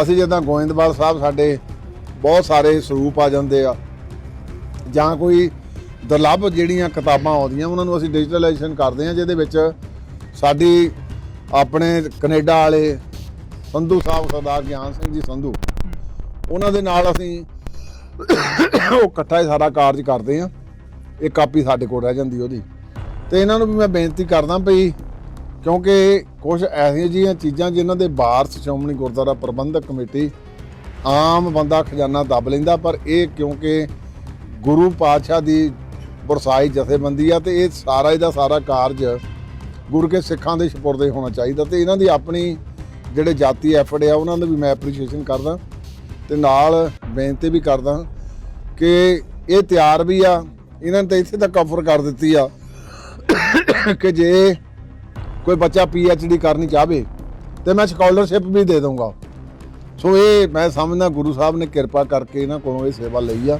ਅਸੀਂ ਜਿੱਦਾਂ ਗੋਇੰਦਵਾਲ ਸਾਹਿਬ ਸਾਡੇ ਬਹੁਤ ਸਾਰੇ ਸਰੂਪ ਆ ਜਾਂਦੇ ਆ। ਜਾਂ ਕੋਈ ਦੁਰਲੱਭ ਜਿਹੜੀਆਂ ਕਿਤਾਬਾਂ ਆਉਂਦੀਆਂ, ਉਹਨਾਂ ਨੂੰ ਅਸੀਂ ਡਿਜੀਟਲਾਈਜੇਸ਼ਨ ਕਰਦੇ ਆ ਜਿਹਦੇ ਵਿੱਚ ਸਾਡੀ ਆਪਣੇ ਕੈਨੇਡਾ ਵਾਲੇ ਸੰਧੂ ਸਾਹਿਬ, ਸਰਦਾਰ ਗਿਆਨ ਸਿੰਘ ਜੀ ਸੰਧੂ, ਉਹਨਾਂ ਦੇ ਨਾਲ ਅਸੀਂ ਉਹ ਇਕੱਠਾ ਹੀ ਸਾਰਾ ਕਾਰਜ ਕਰਦੇ ਆ ਇਹ ਕਾਪੀ ਸਾਡੇ ਕੋਲ ਰਹਿ ਜਾਂਦੀ ਉਹਦੀ। ਤੇ ਇਹਨਾਂ ਨੂੰ ਵੀ ਮੈਂ ਬੇਨਤੀ ਕਰਦਾ ਭਈ ਕਿਉਂਕਿ ਕੁਝ ਐਸੀਆਂ ਜਿਹੀਆਂ ਚੀਜ਼ਾਂ ਜਿਨ੍ਹਾਂ ਦੇ ਵਾਰਸ ਸ਼੍ਰੋਮਣੀ ਗੁਰਦੁਆਰਾ ਪ੍ਰਬੰਧਕ ਕਮੇਟੀ ਆਮ ਬੰਦਾ ਖਜ਼ਾਨਾ ਦੱਬ ਲੈਂਦਾ, ਪਰ ਇਹ ਕਿਉਂਕਿ ਗੁਰੂ ਪਾਤਸ਼ਾਹ ਦੀ ਬਰਸਾਈ ਜਥੇਬੰਦੀ ਆ ਤੇ ਇਹ ਸਾਰਾ ਇਹਦਾ ਸਾਰਾ ਕਾਰਜ ਗੁਰੂ ਕੇ ਸਿੱਖਾਂ ਦੇ ਸਪੁਰਦੇ ਹੋਣਾ ਚਾਹੀਦਾ ਤੇ ਇਹਨਾਂ ਦੀ ਆਪਣੀ ਜਿਹੜੇ ਜਾਤੀ ਐਫਰਟ ਆ, ਉਹਨਾਂ ਦਾ ਵੀ ਮੈਂ ਐਪਰੀਸ਼ੀਏਸ਼ਨ ਕਰਦਾ ਤੇ ਨਾਲ ਬੇਨਤੀ ਵੀ ਕਰਦਾ ਕਿ ਇਹ ਤਿਆਰ ਵੀ ਆ, ਇਹਨਾਂ ਨੇ ਤਾਂ ਇੱਥੇ ਤੱਕ ਆਫਰ ਕਰ ਦਿੱਤੀ ਆ ਕਿ ਜੇ ਕੋਈ ਬੱਚਾ ਡੀ ਕਰਨੀ ਚਾਹਵੇ ਤੇ ਮੈਂ ਸਕਾਲਰਸ਼ਿਪ ਵੀ ਦੇ ਦਊਂਗਾ। ਸੋ ਇਹ ਮੈਂ ਸਮਝਦਾ ਗੁਰੂ ਸਾਹਿਬ ਨੇ ਕਿਰਪਾ ਕਰਕੇ ਇਹਨਾਂ ਕੋਲੋਂ ਇਹ ਸੇਵਾ ਲਈ ਆ।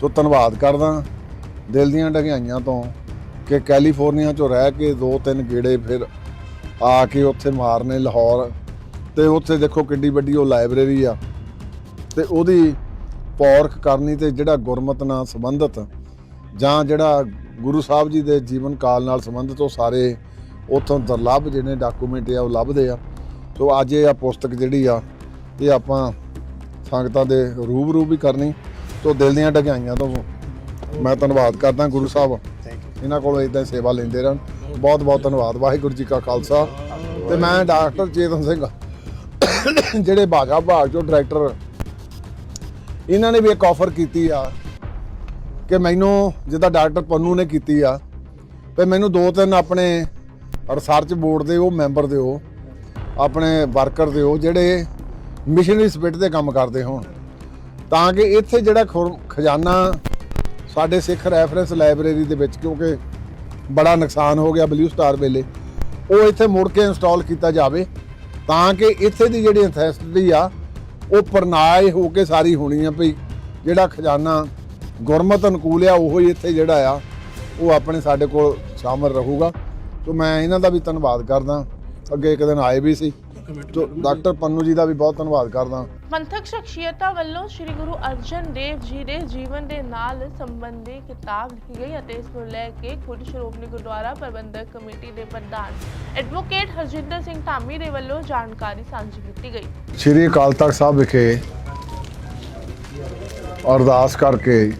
ਸੋ ਧੰਨਵਾਦ ਕਰਦਾ ਦਿਲ ਦੀਆਂ ਢਗਾਈਆਂ ਤੋਂ ਕਿ ਕੈਲੀਫੋਰਨੀਆ ਚੋਂ ਰਹਿ ਕੇ ਦੋ ਤਿੰਨ ਗੇੜੇ ਫਿਰ ਆ ਕੇ ਉੱਥੇ ਮਾਰਨੇ ਲਾਹੌਰ ਤੇ ਉੱਥੇ ਦੇਖੋ ਕਿੱਡੀ ਵੱਡੀ ਉਹ ਲਾਇਬ੍ਰੇਰੀ ਆ। ਤੇ ਉਹਦੀ ਪੌਰਖ ਕਰਨੀ ਤੇ ਜਿਹੜਾ ਗੁਰਮਤ ਨਾਲ ਸੰਬੰਧਿਤ ਜਾਂ ਜਿਹੜਾ ਗੁਰੂ ਸਾਹਿਬ ਜੀ ਦੇ ਜੀਵਨ ਕਾਲ ਨਾਲ ਸੰਬੰਧਿਤ ਉਹ ਸਾਰੇ ਉਥੋਂ ਦੁਰਲੱਭ ਜਿਹੜੇ ਡਾਕੂਮੈਂਟ ਆ ਉਹ ਲੱਭਦੇ ਆ। ਸੋ ਅੱਜ ਇਹ ਆ ਪੁਸਤਕ ਜਿਹੜੀ ਆ ਇਹ ਆਪਾਂ ਸੰਗਤਾਂ ਦੇ ਰੂਬਰੂ ਵੀ ਕਰਨੀ ਸੋ ਦਿਲ ਦੀਆਂ ਢਗਾਈਆਂ ਤੋਂ ਮੈਂ ਧੰਨਵਾਦ ਕਰਦਾ ਗੁਰੂ ਸਾਹਿਬ। ਇਹਨਾਂ ਕੋਲੋਂ ਇਦਾਂ ਸੇਵਾ ਲੈਂਦੇ ਰਹਿਣ। ਬਹੁਤ ਬਹੁਤ ਧੰਨਵਾਦ। ਵਾਹਿਗੁਰੂ ਜੀ ਕਾ ਖਾਲਸਾ। ਤੇ ਮੈਂ ਡਾਕਟਰ ਚੇਤਨ ਸਿੰਘ ਜਿਹੜੇ ਬਾਗਾ ਭਾਗ ਚੋਂ ਡਾਇਰੈਕਟਰ ਇਹਨਾਂ ਨੇ ਵੀ ਇੱਕ ਆਫਰ ਕੀਤੀ ਆ ਕਿ ਮੈਨੂੰ ਜਿੱਦਾਂ ਡਾਕਟਰ ਪੰਨੂ ਨੇ ਕੀਤੀ ਆ ਤੇ ਮੈਨੂੰ ਦੋ ਤਿੰਨ ਆਪਣੇ ਰਿਸਰਚ ਬੋਰਡ ਦੇ ਉਹ ਮੈਂਬਰ ਦਿਓ ਆਪਣੇ ਵਰਕਰ ਦਿਓ ਜਿਹੜੇ ਮਿਸ਼ਨਰੀ ਸਪਿਰਟ ਤੇ ਕੰਮ ਕਰਦੇ ਹੋਣ। ਤਾਂ ਕਿ ਇੱਥੇ ਜਿਹੜਾ ਖੁਰ- ਖਜ਼ਾਨਾ ਸਾਡੇ ਸਿੱਖ ਰੈਫਰੈਂਸ ਲਾਇਬ੍ਰੇਰੀ ਦੇ ਵਿੱਚ, ਕਿਉਂਕਿ ਬੜਾ ਨੁਕਸਾਨ ਹੋ ਗਿਆ ਬਲੂ ਸਟਾਰ ਵੇਲੇ, ਉਹ ਇੱਥੇ ਮੁੜ ਕੇ ਇੰਸਟਾਲ ਕੀਤਾ ਜਾਵੇ। ਤਾਂ ਕਿ ਇੱਥੇ ਦੀ ਜਿਹੜੀ ਅਥੈਸਟੀ ਆ, ਉਹ ਪ੍ਰਣਾਏ ਹੋ ਕੇ ਸਾਰੀ ਹੋਣੀ ਆ ਭਈ ਜਿਹੜਾ ਖਜ਼ਾਨਾ ਗੁਰਮਤ ਅਨੁਕੂਲ ਆ, ਉਹੋ ਹੀ ਇੱਥੇ ਜਿਹੜਾ ਆ, ਉਹ ਆਪਣੇ ਸਾਡੇ ਕੋਲ ਸ਼ਾਮਲ ਰਹੂਗਾ। ਤੋਂ ਮੈਂ ਇਹਨਾਂ ਦਾ ਵੀ ਧੰਨਵਾਦ ਕਰਦਾ। ਅੱਗੇ ਇੱਕ ਦਿਨ ਆਏ ਵੀ ਸੀ। ਤੋਂ ਡਾਕਟਰ ਪੰਨੂ ਜੀ ਦਾ ਵੀ ਬਹੁਤ ਧੰਨਵਾਦ ਕਰਦਾ। ਪੰਥਕ ਸ਼ਖਸੀਅਤਾਂ ਵੱਲੋਂ ਸ੍ਰੀ ਗੁਰੂ ਅਰਜਨ ਦੇਵ ਜੀ ਦੇ ਜੀਵਨ ਦੇ ਨਾਲ ਸੰਬੰਧੀ ਕਿਤਾਬ ਲਿਖੀ ਗਈ ਅਤੇ ਇਸ ਨੂੰ ਲੈ ਕੇ ਖੁਦ ਸ਼੍ਰੋਮਣੀ ਗੁਰਦੁਆਰਾ ਪ੍ਰਬੰਧਕ ਕਮੇਟੀ ਦੇ ਪ੍ਰਧਾਨ ਐਡਵੋਕੇਟ ਹਰਜਿੰਦਰ ਸਿੰਘ ਧਾਮੀ ਦੇ ਵੱਲੋਂ ਜਾਣਕਾਰੀ ਸਾਂਝੀ ਕੀਤੀ ਗਈ। ਸ਼੍ਰੀ ਅਕਾਲ ਤਖਤ ਸਾਹਿਬ ਵਿਖੇ ਅਰਦਾਸ ਕਰਕੇ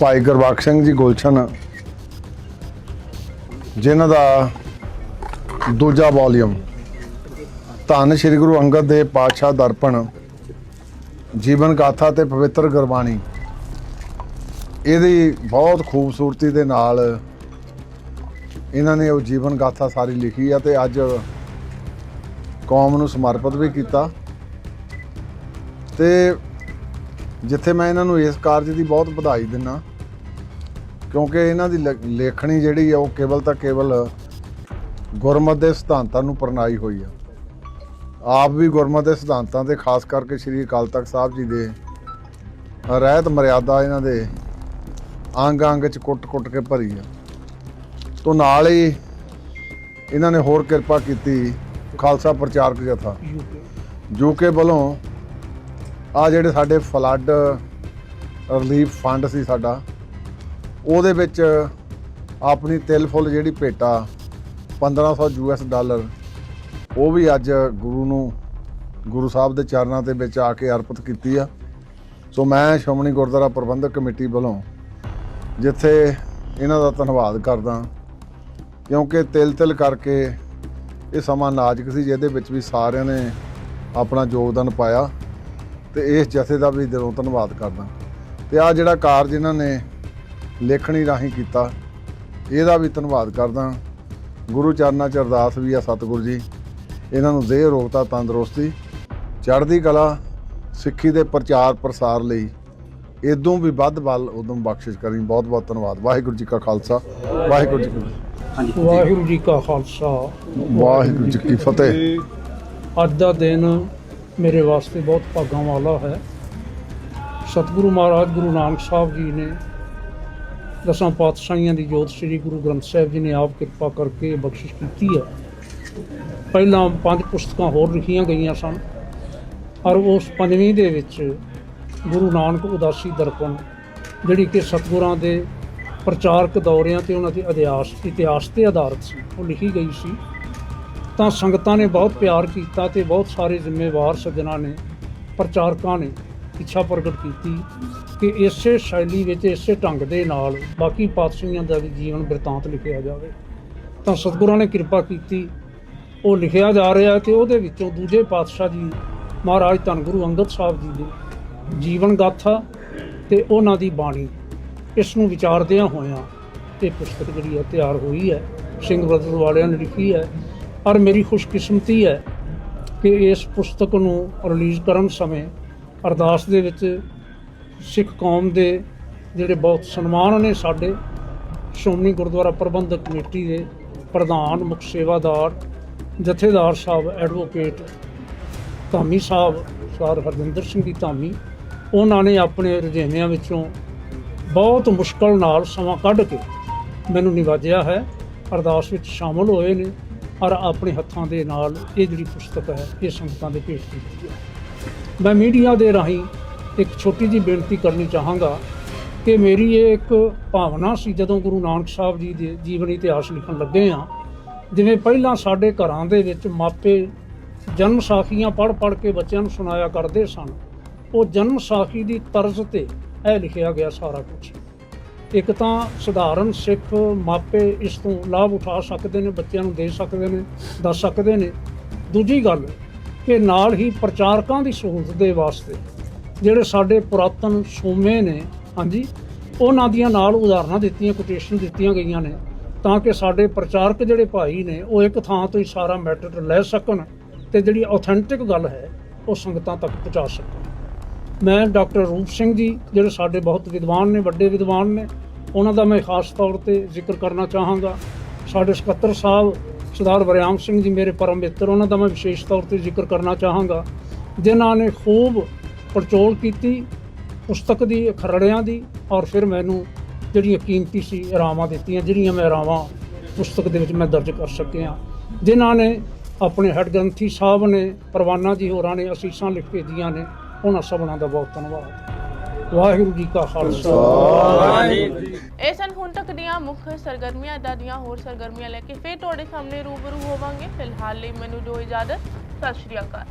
ਭਾਈ ਗੁਰਬਖਸ਼ ਸਿੰਘ ਜੀ ਗੁਲਸ਼ਨ ਜਿਨ੍ਹਾਂ ਦਾ ਦੂਜਾ ਵੋਲੀਅਮ ਧੰਨ ਸ਼੍ਰੀ ਗੁਰੂ ਅੰਗਦ ਦੇਵ ਪਾਤਸ਼ਾਹ ਦਰਪਣ, ਜੀਵਨ ਗਾਥਾ ਤੇ ਪਵਿੱਤਰ ਗੁਰਬਾਣੀ, ਇਹਦੀ ਬਹੁਤ ਖੂਬਸੂਰਤੀ ਦੇ ਨਾਲ ਇਹਨਾਂ ਨੇ ਉਹ ਜੀਵਨ ਗਾਥਾ ਸਾਰੀ ਲਿਖੀ ਆ ਤੇ ਅੱਜ ਕੌਮ ਨੂੰ ਸਮਰਪਿਤ ਵੀ ਕੀਤਾ। ਤੇ ਜਿੱਥੇ ਮੈਂ ਇਹਨਾਂ ਨੂੰ ਇਸ ਕਾਰਜ ਦੀ ਬਹੁਤ ਵਧਾਈ ਦਿੰਨਾ ਕਿਉਂਕਿ ਇਹਨਾਂ ਦੀ ਲ- ਲੇਖਣੀ ਜਿਹੜੀ ਆ, ਉਹ ਕੇਵਲ ਤਾਂ ਕੇਵਲ ਗੁਰਮਤ ਦੇ ਸਿਧਾਂਤਾਂ ਨੂੰ ਪ੍ਰਣਾਈ ਹੋਈ ਆ। ਆਪ ਵੀ ਗੁਰਮਤ ਦੇ ਸਿਧਾਂਤਾਂ ਤੇ, ਖਾਸ ਕਰਕੇ ਸ੍ਰੀ ਅਕਾਲ ਤਖਤ ਸਾਹਿਬ ਜੀ ਦੇ ਰਹਿਤ ਮਰਿਆਦਾ ਇਹਨਾਂ ਦੇ ਅੰਗ ਅੰਗ ਚ ਕੁੱਟ-ਕੁੱਟ ਕੇ ਭਰੀ ਆ। ਤੋਂ ਨਾਲ ਹੀ ਇਹਨਾਂ ਨੇ ਹੋਰ ਕਿਰਪਾ ਕੀਤੀ ਖਾਲਸਾ ਪ੍ਰਚਾਰਕ ਜਥਾ। ਯੂਕੇ ਵੱਲੋਂ ਆ ਜਿਹੜੇ ਸਾਡੇ ਫਲੱਡ ਰਿਲੀਫ ਫੰਡ ਸੀ ਸਾਡਾ ਉਹਦੇ ਵਿੱਚ ਆਪਣੀ ਤਿਲ ਫੁੱਲ ਜਿਹੜੀ ਭੇਟਾ 1500 ਯੂਐਸ ਡਾਲਰ, ਉਹ ਵੀ ਅੱਜ ਗੁਰੂ ਨੂੰ, ਗੁਰੂ ਸਾਹਿਬ ਦੇ ਚਰਨਾਂ ਦੇ ਵਿੱਚ ਆ ਕੇ ਅਰਪਿਤ ਕੀਤੀ ਆ। ਸੋ ਮੈਂ ਸ਼੍ਰੋਮਣੀ ਗੁਰਦੁਆਰਾ ਪ੍ਰਬੰਧਕ ਕਮੇਟੀ ਵੱਲੋਂ ਜਿੱਥੇ ਇਹਨਾਂ ਦਾ ਧੰਨਵਾਦ ਕਰਦਾ, ਕਿਉਂਕਿ ਤਿਲ ਤਿਲ ਕਰਕੇ ਇਹ ਸਮਾਂ ਨਾਜ਼ੁਕ ਸੀ, ਜਿਹਦੇ ਵਿੱਚ ਵੀ ਸਾਰਿਆਂ ਨੇ ਆਪਣਾ ਯੋਗਦਾਨ ਪਾਇਆ, ਤੇ ਇਸ ਜਥੇ ਦਾ ਵੀ ਦਿਲੋਂ ਧੰਨਵਾਦ ਕਰਦਾ। ਤੇ ਆ ਜਿਹੜਾ ਕਾਰਜ ਇਹਨਾਂ ਨੇ ਲੇਖਣੀ ਰਾਹੀਂ ਕੀਤਾ। ਇਹਦਾ ਵੀ ਧੰਨਵਾਦ ਕਰਦਾ ਗੁਰੂ ਚਰਨਾਂ ਚ ਅਰਦਾਸ ਵੀ ਆ ਸਤਿਗੁਰੂ ਜੀ। ਇਹਨਾਂ ਨੂੰ ਦੇਹ ਰੋਗਤਾ ਤੰਦਰੁਸਤੀ ਚੜ੍ਹਦੀ ਕਲਾ ਸਿੱਖੀ ਦੇ ਪ੍ਰਚਾਰ ਪ੍ਰਸਾਰ ਲਈ ਇਦੋਂ ਵੀ ਵੱਧ ਬਲ ਉਦੋਂ ਬਖਸ਼ਿਸ਼ ਕਰੀ ਬਹੁਤ ਬਹੁਤ ਧੰਨਵਾਦ। ਵਾਹਿਗੁਰੂ ਜੀ ਕਾ ਖਾਲਸਾ। ਵਾਹਿਗੁਰੂ ਜੀ ਕੀ ਫਤਿਹ। ਵਾਹਿਗੁਰੂ ਜੀ ਕਾ ਖਾਲਸਾ। ਵਾਹਿਗੁਰੂ ਜੀ ਕੀ ਫਤਿਹ। ਅੱਜ ਦਾ ਦਿਨ ਮੇਰੇ ਵਾਸਤੇ ਬਹੁਤ ਭਾਗਾਂ ਵਾਲਾ ਹੈ। ਸਤਿਗੁਰੂ ਮਹਾਰਾਜ ਗੁਰੂ ਨਾਨਕ ਸਾਹਿਬ ਜੀ ਨੇ ਦਸਾਂ ਪਾਤਸ਼ਾਹੀਆਂ ਦੀ ਜੋਤ ਸ੍ਰੀ ਗੁਰੂ ਗ੍ਰੰਥ ਸਾਹਿਬ ਜੀ ਨੇ ਆਪ ਕਿਰਪਾ ਕਰਕੇ ਬਖਸ਼ਿਸ਼ ਕੀਤੀ ਹੈ। ਪਹਿਲਾਂ ਪੰਜ ਪੁਸਤਕਾਂ ਹੋਰ ਲਿਖੀਆਂ ਗਈਆਂ ਸਨ ਔਰ ਉਸ ਪੰਜਵੀਂ ਦੇ ਵਿੱਚ ਗੁਰੂ ਨਾਨਕ ਉਦਾਸੀ ਦਰਪਣ, ਜਿਹੜੀ ਕਿ ਸਤਿਗੁਰਾਂ ਦੇ ਪ੍ਰਚਾਰਕ ਦੌਰਿਆਂ ਤੇ ਉਹਨਾਂ ਦੇ ਅਧਿਆਸ ਇਤਿਹਾਸ ਤੇ ਆਧਾਰਿਤ ਸੀ, ਉਹ ਲਿਖੀ ਗਈ ਸੀ। ਤਾਂ ਸੰਗਤਾਂ ਨੇ ਬਹੁਤ ਪਿਆਰ ਕੀਤਾ ਤੇ ਬਹੁਤ ਸਾਰੇ ਜ਼ਿੰਮੇਵਾਰ ਸੱਜਣਾ ਨੇ, ਪ੍ਰਚਾਰਕਾਂ ਨੇ ਇੱਛਾ ਪ੍ਰਗਟ ਕੀਤੀ। ਕਿ ਇਸੇ ਸ਼ੈਲੀ ਵਿੱਚ, ਇਸੇ ਢੰਗ ਦੇ ਨਾਲ ਬਾਕੀ ਪਾਤਸ਼ਾਹੀਆਂ ਦਾ ਵੀ ਜੀਵਨ ਬਿਰਤਾਂਤ ਲਿਖਿਆ ਜਾਵੇ, ਤਾਂ ਸਤਿਗੁਰਾਂ ਨੇ ਕਿਰਪਾ ਕੀਤੀ। ਉਹ ਲਿਖਿਆ ਜਾ ਰਿਹਾ ਤੇ ਉਹਦੇ ਵਿੱਚੋਂ ਦੂਜੇ ਪਾਤਸ਼ਾਹ ਜੀ ਮਹਾਰਾਜ ਧੰਨ ਗੁਰੂ ਅੰਗਦ ਸਾਹਿਬ ਜੀ ਦੀ ਜੀਵਨ ਗਾਥਾ ਤੇ ਉਹਨਾਂ ਦੀ ਬਾਣੀ। ਇਸ ਨੂੰ ਵਿਚਾਰਦਿਆਂ ਹੋਇਆਂ ਇਹ ਪੁਸਤਕ ਜਿਹੜੀ ਹੈ ਤਿਆਰ ਹੋਈ ਹੈ, ਸਿੰਘ ਬ੍ਰਦਰ ਵਾਲਿਆਂ ਨੇ ਲਿਖੀ ਹੈ। ਔਰ ਮੇਰੀ ਖੁਸ਼ਕਿਸਮਤੀ ਹੈ ਕਿ ਇਸ ਪੁਸਤਕ ਨੂੰ ਰਿਲੀਜ਼ ਕਰਨ ਸਮੇਂ ਅਰਦਾਸ ਦੇ ਵਿੱਚ ਸਿੱਖ ਕੌਮ ਦੇ ਜਿਹੜੇ ਬਹੁਤ ਸਨਮਾਨ ਨੇ ਸਾਡੇ, ਸ਼੍ਰੋਮਣੀ ਗੁਰਦੁਆਰਾ ਪ੍ਰਬੰਧਕ ਕਮੇਟੀ ਦੇ ਪ੍ਰਧਾਨ, ਮੁੱਖ ਸੇਵਾਦਾਰ, ਜਥੇਦਾਰ ਸਾਹਿਬ, ਐਡਵੋਕੇਟ ਧਾਮੀ ਸਾਹਿਬ ਸਰ ਹਰਜਿੰਦਰ ਸਿੰਘ ਦੀ ਧਾਮੀ, ਉਹਨਾਂ ਨੇ ਆਪਣੇ ਰੁਝੇਵਿਆਂ ਵਿੱਚੋਂ ਬਹੁਤ ਮੁਸ਼ਕਲ ਨਾਲ ਸਮਾਂ ਕੱਢ ਕੇ ਮੈਨੂੰ ਨਿਵਾਜਿਆ ਹੈ, ਅਰਦਾਸ ਵਿੱਚ ਸ਼ਾਮਲ ਹੋਏ ਨੇ ਔਰ ਆਪਣੇ ਹੱਥਾਂ ਦੇ ਨਾਲ ਇਹ ਜਿਹੜੀ ਪੁਸਤਕ ਹੈ, ਇਹ ਸੰਗਤਾਂ ਦੇ ਭੇਟ ਕੀਤੀ ਹੈ। ਮੈਂ ਮੀਡੀਆ ਦੇ ਰਾਹੀਂ ਇੱਕ ਛੋਟੀ ਜਿਹੀ ਬੇਨਤੀ ਕਰਨੀ ਚਾਹਾਂਗਾ ਕਿ ਮੇਰੀ ਇਹ ਇੱਕ ਭਾਵਨਾ ਸੀ ਜਦੋਂ ਗੁਰੂ ਨਾਨਕ ਸਾਹਿਬ ਜੀ ਦੇ ਜੀਵਨ ਇਤਿਹਾਸ ਲਿਖਣ ਲੱਗੇ ਆ ਜਿਵੇਂ ਪਹਿਲਾਂ ਸਾਡੇ ਘਰਾਂ ਦੇ ਵਿੱਚ ਮਾਪੇ ਜਨਮ ਸਾਖੀਆਂ ਪੜ੍ਹ ਪੜ੍ਹ ਕੇ ਬੱਚਿਆਂ ਨੂੰ ਸੁਣਾਇਆ ਕਰਦੇ ਸਨ, ਉਹ ਜਨਮ ਸਾਖੀ ਦੀ ਤਰਜ਼ ਤੇ ਇਹ ਲਿਖਿਆ ਗਿਆ ਸਾਰਾ ਕੁਝ ਇੱਕ ਤਾਂ ਸਧਾਰਨ ਸਿੱਖ ਮਾਪੇ ਇਸ ਤੋਂ ਲਾਭ ਉਠਾ ਸਕਦੇ ਨੇ, ਬੱਚਿਆਂ ਨੂੰ ਦੇ ਸਕਦੇ ਨੇ, ਦੱਸ ਸਕਦੇ ਨੇ। ਦੂਜੀ ਗੱਲ ਕਿ ਨਾਲ ਹੀ ਪ੍ਰਚਾਰਕਾਂ ਦੀ ਸਹੂਲਤ ਦੇ ਵਾਸਤੇ ਜਿਹੜੇ ਸਾਡੇ ਪੁਰਾਤਨ ਸੋਮੇ ਨੇ, ਹਾਂਜੀ, ਉਹਨਾਂ ਦੀਆਂ ਨਾਲ ਉਦਾਹਰਨਾਂ ਦਿੱਤੀਆਂ ਕੋਟੇਸ਼ਨ ਦਿੱਤੀਆਂ ਗਈਆਂ ਨੇ, ਤਾਂ ਕਿ ਸਾਡੇ ਪ੍ਰਚਾਰਕ ਜਿਹੜੇ ਭਾਈ ਨੇ, ਉਹ ਇੱਕ ਥਾਂ ਤੋਂ ਹੀ ਸਾਰਾ ਮੈਟਰ ਲੈ ਸਕਣ ਤੇ ਜਿਹੜੀ ਆਥੈਂਟਿਕ ਗੱਲ ਹੈ, ਉਹ ਸੰਗਤਾਂ ਤੱਕ ਪਹੁੰਚਾ ਸਕਣ। ਮੈਂ ਡਾਕਟਰ ਰੂਪ ਸਿੰਘ ਜੀ, ਜਿਹੜੇ ਸਾਡੇ ਬਹੁਤ ਵਿਦਵਾਨ ਨੇ, ਵੱਡੇ ਵਿਦਵਾਨ ਨੇ, ਉਹਨਾਂ ਦਾ ਮੈਂ ਖਾਸ ਤੌਰ ਤੇ ਜ਼ਿਕਰ ਕਰਨਾ ਚਾਹਾਂਗਾ। ਸਾਡੇ ਸਕੱਤਰ ਸਾਹਿਬ ਸਰਦਾਰ ਵਰਿਆਮ ਸਿੰਘ ਜੀ ਮੇਰੇ ਪਰਮ ਮਿੱਤਰ, ਉਹਨਾਂ ਦਾ ਮੈਂ ਵਿਸ਼ੇਸ਼ ਤੌਰ ਤੇ ਜ਼ਿਕਰ ਕਰਨਾ ਚਾਹਾਂਗਾ। ਜਿਨ੍ਹਾਂ ਨੇ ਖੂਬ ਪੜਚੋਲ ਕੀਤੀ ਪੁਸਤਕ ਦੀ ਖਰੜਿਆਂ ਦੀ ਔਰ ਫਿਰ ਮੈਨੂੰ ਜਿਹੜੀਆਂ ਕੀਮਤੀ ਸੀ ਰਾਵਾਂ ਦਿੱਤੀਆਂ ਜਿਹੜੀਆਂ ਮੈਂ ਰਾਵਾਂ ਪੁਸਤਕ ਦੇ ਵਿੱਚ ਮੈਂ ਦਰਜ ਕਰ ਸਕਿਆ। ਜਿਨ੍ਹਾਂ ਨੇ ਆਪਣੇ ਹੈਡ ਗ੍ਰੰਥੀ ਸਾਹਿਬ ਨੇ ਪਰਵਾਨਾ ਜੀ ਹੋਰਾਂ ਨੇ ਅਸੀਸਾਂ ਲਿਖ ਭੇਜੀਆਂ ਨੇ ਉਹਨਾਂ ਸਭਨਾਂ ਦਾ ਬਹੁਤ ਧੰਨਵਾਦ। ਵਾਹਿਗੁਰੂ ਜੀ ਕਾ ਖਾਲਸਾ। ਇਹ ਸਨ ਹੁਣ ਤੱਕ ਦੀਆਂ ਮੁੱਖ ਸਰਗਰਮੀਆਂ ਇੱਦਾਂ ਦੀਆਂ ਹੋਰ ਸਰਗਰਮੀਆਂ ਲੈ ਕੇ ਫੇਰ ਤੁਹਾਡੇ ਸਾਹਮਣੇ ਰੂਬਰੂ ਹੋਵਾਂਗੇ। ਫਿਲਹਾਲ ਲਈ ਮੈਨੂੰ ਦਿਓ ਇਜਾਜ਼ਤ। ਸਤਿ ਸ਼੍ਰੀ ਅਕਾਲ।